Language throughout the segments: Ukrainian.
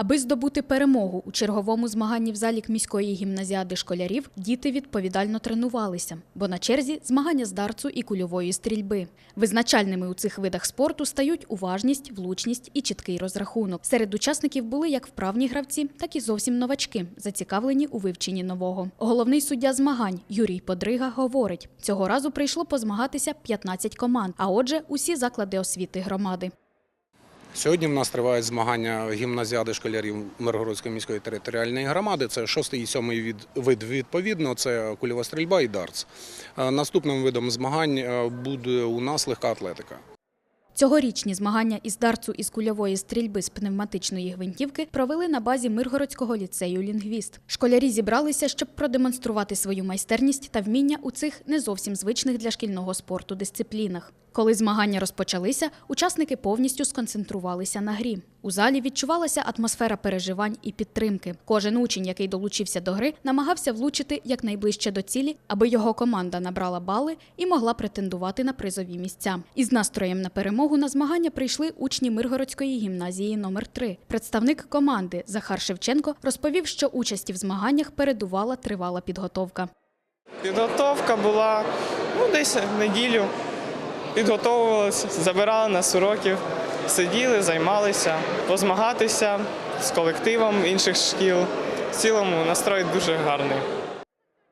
Аби здобути перемогу у черговому змаганні в залі міської гімназіади школярів, діти відповідально тренувалися, бо на черзі змагання з дарцу і кульової стрільби. Визначальними у цих видах спорту стають уважність, влучність і чіткий розрахунок. Серед учасників були як вправні гравці, так і зовсім новачки, зацікавлені у вивченні нового. Головний суддя змагань Юрій Подрига говорить: цього разу прийшло позмагатися 15 команд, а отже, усі заклади освіти громади. Сьогодні в нас тривають змагання гімназіади школярів Миргородської міської територіальної громади. Це шостий і сьомий вид відповідно. Це кульова стрільба і дартс. Е, Наступним видом змагань е, буде у нас легка атлетика. Цьогорічні змагання із дарцу із кульової стрільби з пневматичної гвинтівки провели на базі Миргородського ліцею «Лінгвіст». Школярі зібралися, щоб продемонструвати свою майстерність та вміння у цих не зовсім звичних для шкільного спорту дисциплінах. Коли змагання розпочалися, учасники повністю сконцентрувалися на грі. У залі відчувалася атмосфера переживань і підтримки. Кожен учень, який долучився до гри, намагався влучити якнайближче до цілі, аби його команда набрала бали і могла претендувати на призові місця. Із настроєм на перемогу на змагання прийшли учні Миргородської гімназії номер 3 Представник команди Захар Шевченко розповів, що участі в змаганнях передувала тривала підготовка. Підготовка була ну, десь неділю. Підготовувалися, забирали нас уроків, сиділи, займалися, позмагатися з колективом інших шкіл. В цілому настрой дуже гарний.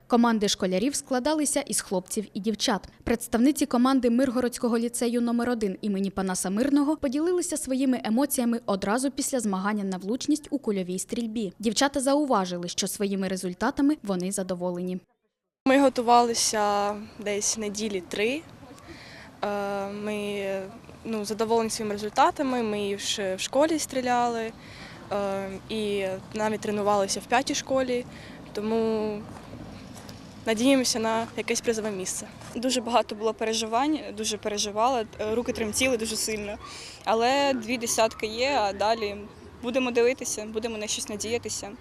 Команди школярів складалися із хлопців і дівчат. Представниці команди Миргородського ліцею номер 1 імені Панаса Мирного поділилися своїми емоціями одразу після змагання на влучність у кульовій стрільбі. Дівчата зауважили, що своїми результатами вони задоволені. Ми готувалися десь неділі три. Е, Ми ну, задоволені своїми результатами. Ми в школі стріляли, е, і навіть тренувалися в п'ятій школі, тому надіємося на якесь призове місце. Дуже багато було переживань, дуже переживала, руки тремтіли дуже сильно. Але дві десятки є, а далі будемо дивитися, будемо на щось надіятися.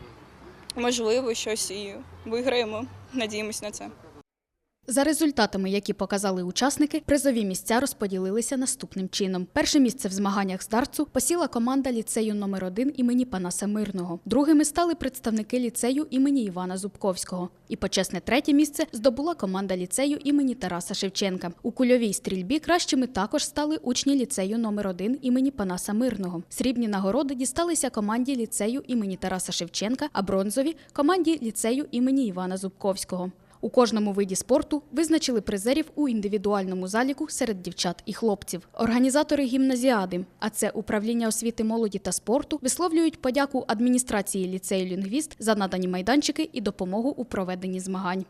Можливо, щось і виграємо. Надіємось на це. За результатами, які показали учасники, призові місця розподілилися наступним чином. Перше місце в змаганнях з дартсу посіла команда ліцею номер 1 імені Панаса Мирного. Другими стали представники ліцею імені Івана Зубковського. І почесне третє місце здобула команда ліцею імені Тараса Шевченка. У кульовій стрільбі кращими також стали учні ліцею номер 1 імені Панаса Мирного. Срібні нагороди дісталися команді ліцею імені Тараса Шевченка, а бронзові команді ліцею імені Івана Зубковського. У кожному виді спорту визначили призерів у індивідуальному заліку серед дівчат і хлопців. Організатори гімназіади, а це управління освіти молоді та спорту, висловлюють подяку адміністрації ліцею «Лінгвіст» за надані майданчики і допомогу у проведенні змагань.